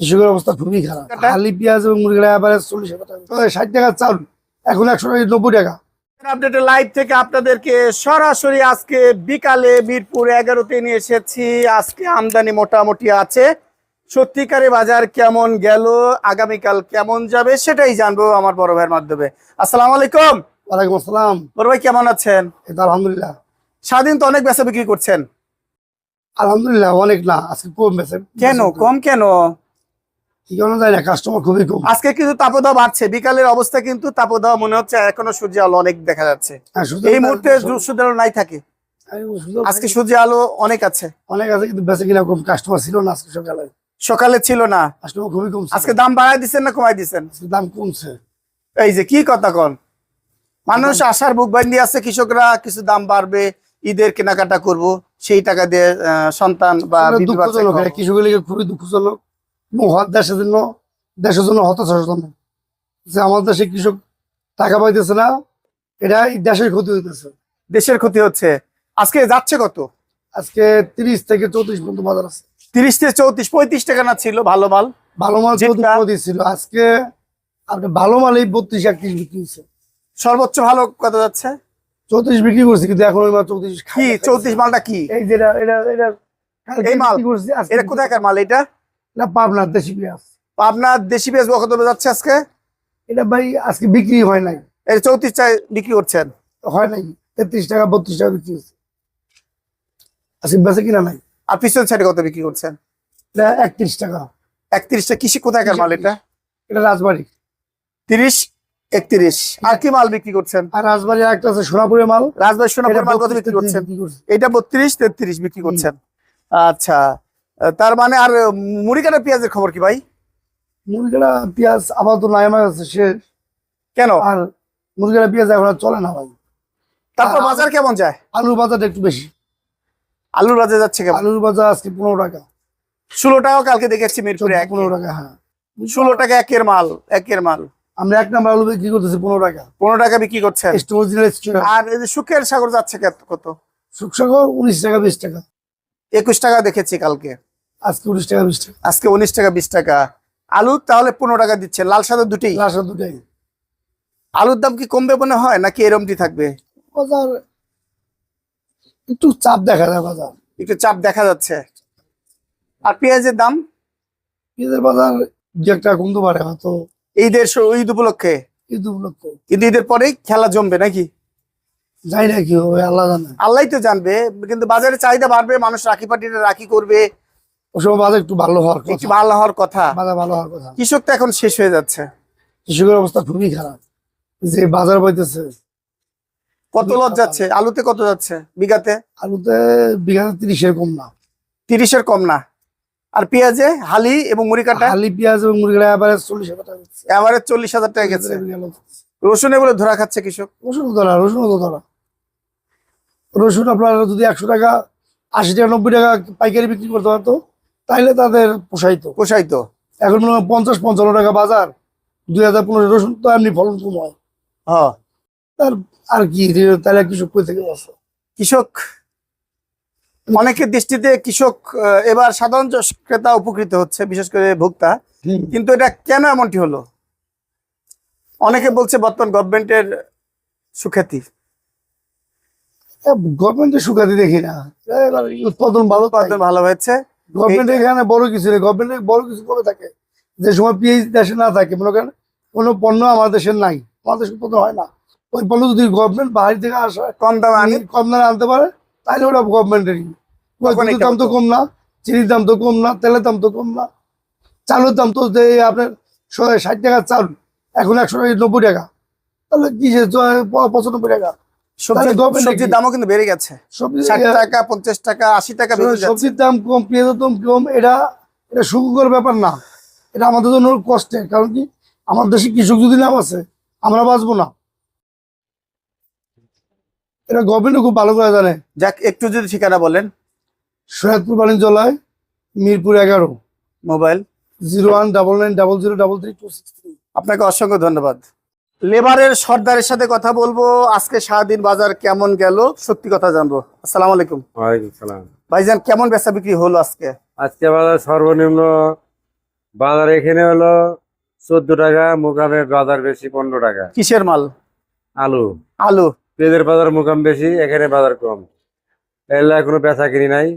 কৃষকের অবস্থা খুবই খারাপ? আলি পেঁয়াজ এবং মুরগির এভারেজ চল্লিশ টাকা। ষাট টাকা চাল এখন একশো নব্বই টাকা। আপডেটের লাইভ থেকে আপনাদেরকে সরাসরি আজকে বিকালে মিরপুর এগারোতে নিয়ে এসেছি। আজকে আমদানি মোটামুটি আছে। সত্যিকারে বাজার কেমন গেল আগামীকাল কেমন যাবে সেটাই জানব আমার বড় ভাইয়ের মাধ্যমে। আসসালামু আলাইকুম। ওয়ালাইকুম আসসালাম। বড় ভাই কেমন আছেন? আলহামদুলিল্লাহ। স্বাধীন তো অনেক বেচা বিক্রি করছেন। আলহামদুলিল্লাহ অনেক না আজকে কম বেছে কেন? কম কেন? কি কারণে যায় না কাস্টমার খুবই কম। আজকে কিন্তু তাপদাহ বাড়ছে বিকালের অবস্থা কিন্তু তাপদাহ মনে হচ্ছে এখনও সূর্য আলো অনেক দেখা যাচ্ছে। হ্যাঁ, এই মুহূর্তে সূর্য আলো নাই থাকে। আজকে সূর্য আলো অনেক আছে। অনেক আছে কিন্তু বেঁচে কিনা কম কাস্টমার ছিল না আজকে সকালে। সকালে ছিল না। কাস্টমার খুবই কম আজকে দাম বাড়াই দিচ্ছেন না কমাই দিচ্ছেন দাম কমছে। এই যে কি কথা কন? মানুষ আশার বুক বান্ধি আছে কৃষকরা কিছু দাম বাড়বে ঈদের কেনাকাটা করব সেই টাকা দিয়ে সন্তান বা কৃষকের খুবই দুঃখজনক। দেশের জন্য দেশের জন্য হতাশাজনক যে আমাদের দেশে কৃষক টাকা পাইতেছে না এটা এই দেশের ক্ষতি হইতেছে। দেশের ক্ষতি হচ্ছে। আজকে যাচ্ছে কত? আজকে তিরিশ থেকে চৌত্রিশ পর্যন্ত বাজার আছে। তিরিশ থেকে চৌত্রিশ পঁয়ত্রিশ টাকা না ছিল ভালো মাল? ভালো মাল চৌত্রিশ ছিল। আজকে আপনি ভালো মাল এই বত্রিশ একত্রিশ বিক্রি হচ্ছে সর্বোচ্চ ভালো কত যাচ্ছে? চৌত্রিশ বিক্রি করছি কিন্তু এখন ওই মাল চৌত্রিশ কি? চৌত্রিশ মালটা কি? এই যেটা এটা এটা এই মাল? এটা কোথাকার মাল এটা? এটা পাবনার দেশি পেঁয়াজ। আপনার দেশি পেঁয়াজ কত যাচ্ছে আজকে? এটা ভাই আজকে বিক্রি হয় নাই। এই চৌত্রিশ চাই বিক্রি করছেন? হয় নাই তেত্রিশ টাকা বত্রিশ টাকা বিক্রি হচ্ছে আজকে বেঁচে কিনা নাই। আর পিছন সাইডে কত বিক্রি করছেন? এটা একত্রিশ টাকা। একত্রিশটা কৃষি কোথাকার মাল এটা? এটা রাজবাড়ি। তিরিশ একত্রিশ। আর কি মাল বিক্রি করছেন? আর রাজবাড়ি একটা আছে সোনাপুরের মাল। রাজবাড়ি সোনাপুর এটা মাল কত বিক্রি করছেন। এটা বত্রিশ তেত্রিশ বিক্রি করছেন। আচ্ছা। তার মানে আর মুড়ি কাটা পেঁয়াজের খবর কি ভাই? মুরগিটা পেঁয়াজ আপাতত নাই আমার কাছে শেষ কেন? আর মুরগিটা পেঁয়াজ এখন আর চলে না ভাই। তারপর বাজার কেমন যায়? আলুর বাজারটা একটু বেশি। আলুর বাজার যাচ্ছে কেমন? আলুর বাজার আজকে পনেরো টাকা। ষোলো টাকাও কালকে দেখেছি মিরপুরে পনেরো টাকা হ্যাঁ। ষোলো টাকা একের মাল একের মাল। আমরা এক নাম্বার আলু বিক্রি করতেছি পনেরো টাকা। পনেরো টাকা বিক্রি করছেন? অরিজিনাল আর এই যে সুখের সাগর যাচ্ছে কত- কত? শুকসাগর উনিশ টাকা বিশ টাকা। একুশ টাকা দেখেছি কালকে। আজকে উনিশ টাকা বিশ টাকা। আজকে উনিশ টাকা বিশ টাকা। আলু তাহলে পনেরো টাকা দিচ্ছে লাল সাদা দুটেই? লাস্ট দুটাই। আলুর দাম কি কমবে মনে হয় নাকি এরমটি থাকবে? বাজার একটু চাপ দেখা যায় বাজার। একটু চাপ দেখা যাচ্ছে। আর পেঁয়াজের দাম? পেঁয়াজের বাজার দু একটা কমতে পারে হয়তো ঈদের ঈদ উপলক্ষে? ঈদ উপলক্ষ। কিন্তু ঈদের পরেই খেলা জমবে নাকি? যাই না কি হবে আল্লাহ জানে। আল্লাহ তো জানবে কিন্তু বাজারে চাহিদা বাড়বে মানুষ রাখি পাটিটা রাখি করবে ওই সময় বাজার একটু ভালো হওয়ার একটু কথা ভালো হওয়ার কথা। বাজার ভালো হওয়ার কথা। কৃষক তো এখন শেষ হয়ে যাচ্ছে। কৃষকের অবস্থা খুবই খারাপ। যে বাজার পাইতেছে কত যাচ্ছে? আলুতে কত যাচ্ছে? বিঘাতে? আলুতে বিঘাতে তিরিশের কম না। তিরিশের কম না। আর পেঁয়াজে? হালি এবং মুড়ি কাটা আলি পেঁয়াজ এবং চল্লিশ হাজার টাকা। এবারে চল্লিশ হাজার টাকা গেছে। গেল। রসুনে বলে ধরা খাচ্ছে কৃষক? রসুন ধরা রসুন ধরা। রসুন আপনার যদি একশো টাকা আশি টাকা নব্বই টাকা পাইকারি বিক্রি করতে পারতো তাইলে তাদের পোষাইতো। পোষাই তো এখন মনে হয় পঞ্চাশ পঞ্চান্ন টাকা বাজার দুই হাজার পনেরো রসুন তো এমনি ফলন কম হয়। হ্যাঁ তার আর কি তাহলে কৃষক কই থেকে বাঁচে? কৃষক অনেকের দৃষ্টিতে কৃষক এবার সাধারণ ক্রেতা উপকৃত হচ্ছে বিশেষ করে ভোক্তা। কিন্তু এটা কেন এমনটি হলো? অনেকে বলছে বর্তমান গভর্নমেন্টের সুখ্যাতি। গভর্নমেন্টের সুখ্যাতি দেখি না। এবার উৎপাদন ভালো উৎপাদন ভালো হয়েছে। গভর্নমেন্ট এখানে বড় কিছু নেই। গভর্নমেন্ট বড় কিছু করে থাকে। যে সময় পিএইচ দেশে না থাকে মনে করেন কোনো পণ্য আমার দেশের নাই। আমাদের দেশে উৎপাদন হয় না। ওই পণ্য যদি গভর্নমেন্ট বাইরে থেকে আসে কম দামে আনি। কম দামে আনতে পারে তাহলে ওটা গভর্নমেন্টেরই দুধের দাম তো কম না চিনির দাম তো কম না তেলের দাম তো কম না। চালের দাম তো যে আপনার ষাট টাকা চাল এখন একশো নব্বই টাকা। তাহলে কি পঁচানব্বই টাকা? সবজির দামও কিন্তু বেড়ে গেছে। ষাট টাকা পঞ্চাশ টাকা আশি টাকা সবজির দাম কম পেঁয়াজের দাম কম এটা এটা সুখকর ব্যাপার না। এটা আমাদের জন্য কষ্টের কারণ কি? আমার দেশে কৃষক যদি নাম আছে আমরা বাঁচবো না। এটা গভর্নমেন্ট খুব ভালো করে জানে। যাক একটু যদি ঠিকানা বলেন। সৈয়দপুর বাণিজ্যালয় মিরপুর এগারো। Mobile. Zero one double nine double zero double three two six three. আপনাকে অসংখ্য ধন্যবাদ। লেবারের সর্দারের সাথে কথা বলব। আজকে সারাদিন বাজার কেমন গেল? সত্যি কথা জানব। আসসালাম আলাইকুম। ভাইজান কেমন বেচা বিক্রি হলো আজকে? আজকে বাজার সর্বনিম্ন বাজার এখানে হলো চোদ্দ টাকা মুকামে বাজার বেশি পনেরো টাকা। কিসের মাল? আলু। আলু। পেঁয়াজের বাজার মুকাম বেশি এখানে বাজার কম। এলা কোনো বেচা কিনি নাই।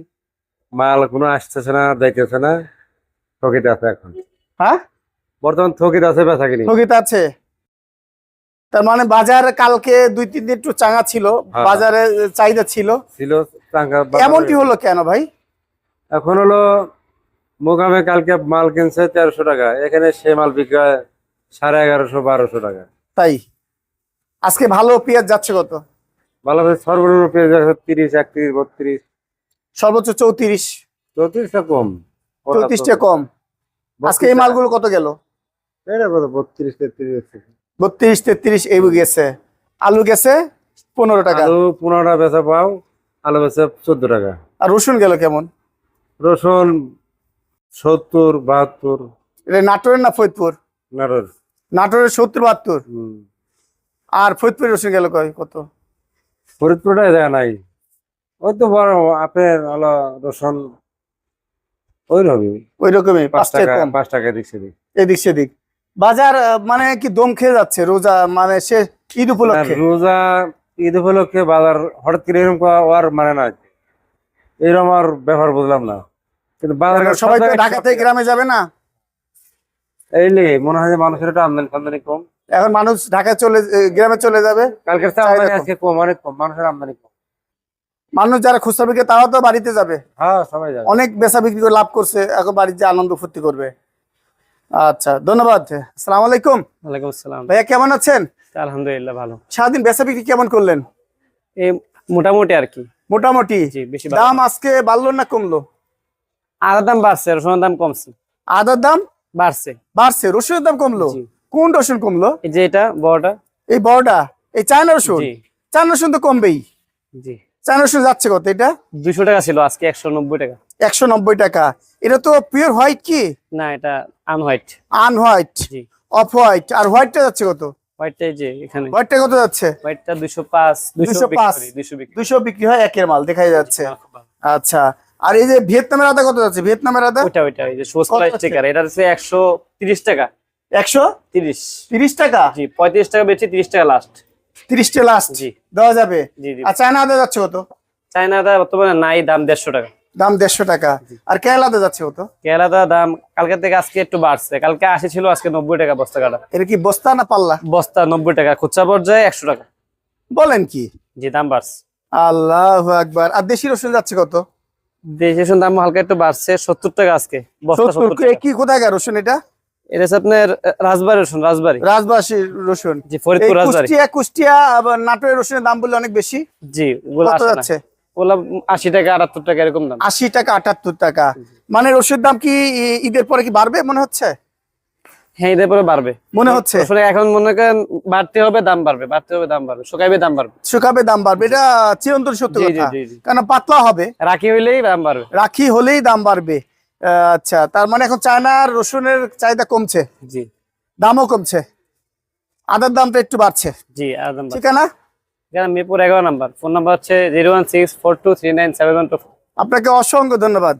মাল কোনো আসতেছে না যাইতেছে না। থকিতে আছে এখন। হ্যাঁ? বর্তমান থকিতে আছে বেচা কিনি। স্থগিত আছে? তার মানে বাজার কালকে দুই তিন দিন একটু চাঙা ছিল হ্যাঁ। বাজারে চাহিদা ছিল। ছিল এমনটি হলো কেন ভাই? এখন হলো মোকামে কালকে মাল কিনছে তেরোশো টাকা এখানে সে মাল বিক্রয় সাড়ে এগারোশো বারোশো টাকা। তাই? আজকে ভালো পেঁয়াজ যাচ্ছে কত? ভালো সর্বনিম্ন পেঁয়াজ আছে তিরিশ একত্রিশ বত্রিশ। সর্বোচ্চ চৌত্রিশ। চৌত্রিশটা কম। চৌত্রিশটা কম। আজকে এই মালগুলো কত গেল? এটা কত বত্রিশ তেত্রিশ বত্রিশ তেত্রিশ এই গেছে। আলু গেছে পনেরো টাকা। আলু পনেরো টাকা বেচা পাও আলু বেচা চোদ্দ টাকা। আর রসুন গেল কেমন? রসুন সত্তর বাহাত্তর। এটা নাটোরের না ফরিদপুর? নাটোর। নাটোরের সত্তর বাহাত্তর। আর ফরিদপুরের রসুন গেল কয় কত? ফরিদপুরটাই দেয় নাই। ওই তো বড় আপনার হলো রসুন। ওই রকমই। ওই রকমই পাঁচ টাকা পাঁচ টাকা দিচ্ছে দিক এদিক সেদিক। বাজার মানে কি দম খেয়ে যাচ্ছে রোজা মানে সে ঈদ উপলক্ষে? রোজা ঈদ উপলক্ষে বাজার হঠাৎ করে এরকম ওর মানে না এরকম আর ব্যাপার বুঝলাম না। কিন্তু বাজার সবাই তো ঢাকা থেকে গ্রামে যাবে না? এই লে মনে হয় যে মানুষের একটু আমদানি ফামদানি কম। এখন মানুষ ঢাকা চলে গ্রামে চলে যাবে কালকের। আজকে কম অনেক কম মানুষের আমদানি কম। মানুষ যারা খুচরা বিক্রি তারাও তো বাড়িতে যাবে। হ্যাঁ সবাই যাবে। অনেক বেচা বিক্রি করে লাভ করছে এখন বাড়িতে আনন্দ ফুর্তি করবে। আচ্ছা ধন্যবাদ। আসসালামু আলাইকুম। ওয়ালাইকুম আসসালাম। ভাইয়া কেমন আছেন? আলহামদুলিল্লাহ ভালো। সারাদিন বেচা বিক্রি কেমন করলেন? এই মোটামুটি আর কি। মোটামুটি। বেশি দাম আজকে বাড়লো না কমলো? আদার দাম বাড়ছে রসুনের দাম কমছে। আদার দাম? বাড়ছে। বাড়ছে রসুনের দাম কমলো? কোন রসুন কমলো? এই যে এটা বড়টা। এই বড়টা? এই চায়না রসুন? চায়না রসুন তো কমবেই। জি। চায়না রসুন যাচ্ছে কত এটা? দুইশো টাকা ছিল আজকে একশো নব্বই টাকা। একশো নব্বই টাকা। এটা তো পিওর হোয়াইট কি? না এটা আনহোয়াইট আন হোয়াইট জি। অফ হোয়াইট আর হোয়াইটটা যাচ্ছে কত? হোয়াইটটা কত যাচ্ছে? হোয়াইটটা দুইশো পাঁচ দুইশো 205 দুইশো বিক্রি। দুশো বিক্রি হয় একের মাল দেখাই যাচ্ছে। আচ্ছা। আর এই যে ভিয়েতনামের আদা কত যাচ্ছে? ভিয়েতনামের আদা? ওইটা ওইটা এই যে কত স্টিকার এটা হচ্ছে একশো তিরিশ টাকা। একশো তিরিশ। তিরিশ টাকা? জি পঁয়ত্রিশ টাকা বেশি তিরিশ টাকা লাস্ট তিরিশটা লাস্ট জি। দেওয়া যাবে? আর চায়না আদা যাচ্ছে কত? চায়নাটা বর্তমানে নাই দাম দেড়শো টাকা। দাম দেড়শো টাকা। আর আদা যাচ্ছে কত? কেরালাটা দাম কালকে থেকে আজকে একটু বাড়ছে। কালকে আশি ছিল আজকে নব্বই টাকা বস্তা কাটা। এটা কি বস্তা না পাল্লা? বস্তা নব্বই টাকা খুচরা পর্যায়ে একশো টাকা। বলেন কি? জি দাম বাড়ছে। আল্লাহ একবার আর দেশি রসুন যাচ্ছে কত? দেশি রসুন দাম হালকা একটু বাড়ছে সত্তর টাকা আজকে। কি কোথায় রসুন এটা? এটা আপনার রাজবাড়ি রসুন রাজবাড়ি। রাজবাসী রসুন। জি ফরিদপুর রাজবাড়ি। কুষ্টিয়া কুষ্টিয়া আবার নাটোরের রসুনের দাম বললে অনেক বেশি। জি ওগুলো যাচ্ছে? ওগুলো আশি টাকা আটাত্তর টাকা এরকম দাম। আশি টাকা আটাত্তর টাকা। মানে রসুনের দাম কি ঈদের পরে কি বাড়বে মনে হচ্ছে? হ্যাঁ এদের পরে বাড়বে। মনে হচ্ছে? আসলে এখন মনে করেন বাড়তে হবে দাম বাড়বে বাড়তে হবে দাম বাড়বে শুকাইবে দাম বাড়বে। শুকাবে দাম বাড়বে। এটা চিরন্তন সত্য জি জি কথা। জি জি। কারণ পাতলা হবে? রাখি হইলেই দাম বাড়বে। রাখি হলেই দাম বাড়বে। আচ্ছা তার মানে এখন চায়নার রসুনের চাহিদা কমছে? জি। দামও কমছে। আদার দামটা একটু বাড়ছে। জি আর দাম ঠিক না এখানে মিরপুর এগারো নাম্বার। ফোন নাম্বার হচ্ছে zero one six four two three nine seven two আপনাকে অসংখ্য ধন্যবাদ।